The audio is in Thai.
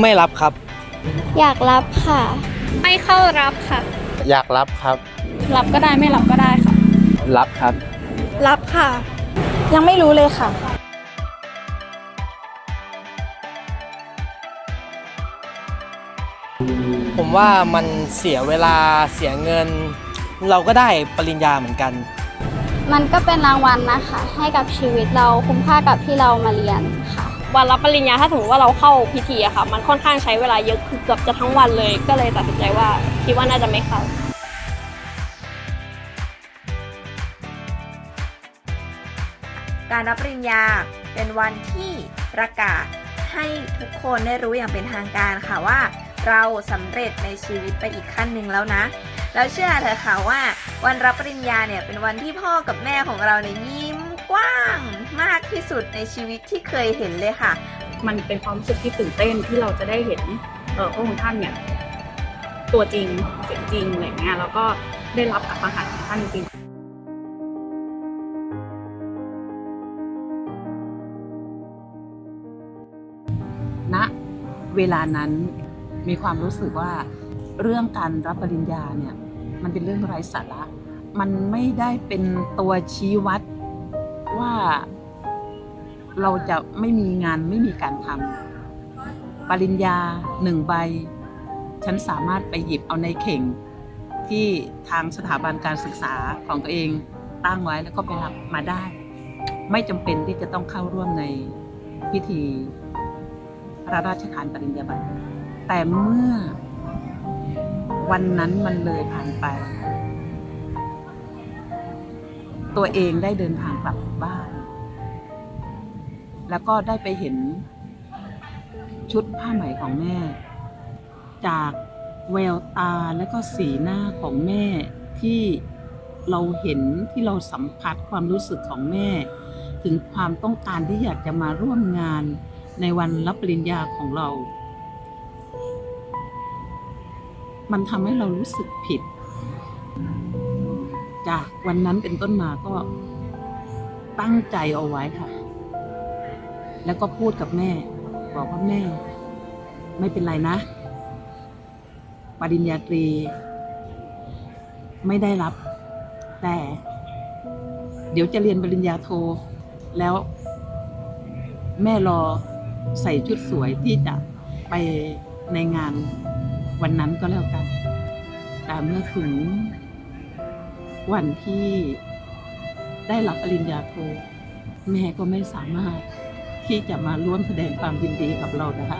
ไม่รับครับ อยากรับค่ะ ไม่เข้ารับค่ะ อยากรับครับ รับก็ได้ไม่รับก็ได้ค่ะ รับครับ รับค่ะ ยังไม่รู้เลยค่ะ ผมว่ามันเสียเวลาเสียเงิน เราก็ได้ปริญญาเหมือนกัน มันก็เป็นรางวัลนะคะ ให้กับชีวิตเราคุ้มค่ากับที่เรามาเรียนค่ะ วันรับปริญญาถ้าสมมติว่าเราเข้าพิธีอะค่ะ มันค่อนข้างใช้เวลาเยอะคือเกือบจะทั้งวันเลย ก็เลยตัดสินใจว่าคิดว่าน่าจะไม่เข้าการรับปริญญาเป็นวันที่ประกาศให้ทุกคนได้รู้อย่างเป็นทางการค่ะว่า เราสำเร็จในชีวิตไปอีกขั้นหนึ่งแล้วนะ แล้วเชื่อเถอะค่ะว่า วันรับปริญญาเนี่ยเป็นวันที่พ่อกับแม่ของเราเนี่ยยิ้ กว้างมากที่สุดในชีวิตที่เคยเห็นเลยค่ะ มันเป็นความรู้สึกที่ตื่นเต้นที่เราจะได้เห็นเออพระองค์ท่านเนี่ยตัวจริงเสียงจริงอะไรเงี้ยแล้วก็ได้รับอัปหัตของท่านจริงณเวลานั้นมีความรู้สึกว่าเรื่องการรับปริญญาเนี่ยมันเป็นเรื่องไร้สาระ มันไม่ได้เป็นตัวชี้วัด ว่า เราจะไม่มีงานไม่มีการทำปริญญาหนึ่งใบ ฉันสามารถไปหยิบเอาในเข่ง ที่ทางสถาบันการศึกษาของตัวเองตั้งไว้แล้วก็ไปรับมาได้ ไม่จำเป็นที่จะต้องเข้าร่วมในพิธีพระราชทานปริญญาบัตรแต่เมื่อวันนั้นมันเลยผ่านไป ตัวเองได้เดินทางกลับบ้าน แล้วก็ได้ไปเห็นชุดผ้าไหมของแม่ จากแววตาและก็สีหน้าของแม่ที่เราเห็นที่เราสัมผัสความรู้สึกของแม่ ถึงความต้องการที่อยากจะมาร่วมงานในวันรับปริญญาของเรา มันทำให้เรารู้สึกผิด จากวันนั้นเป็นต้นมาก็ตั้งใจเอาไว้ค่ะ แล้วก็พูดกับแม่ บอกว่าแม่ ไม่เป็นไรนะ ปริญญาตรี ไม่ได้รับ แต่ เดี๋ยวจะเรียนปริญญาโท แล้ว แม่รอใส่ชุดสวยที่จะไปในงานวันนั้นก็แล้วกัน แต่เมื่อถึง วันที่ได้รับปริญญาโทแม่ก็ไม่สามารถที่จะมาร่วมแสดงความยินดีกับเราได้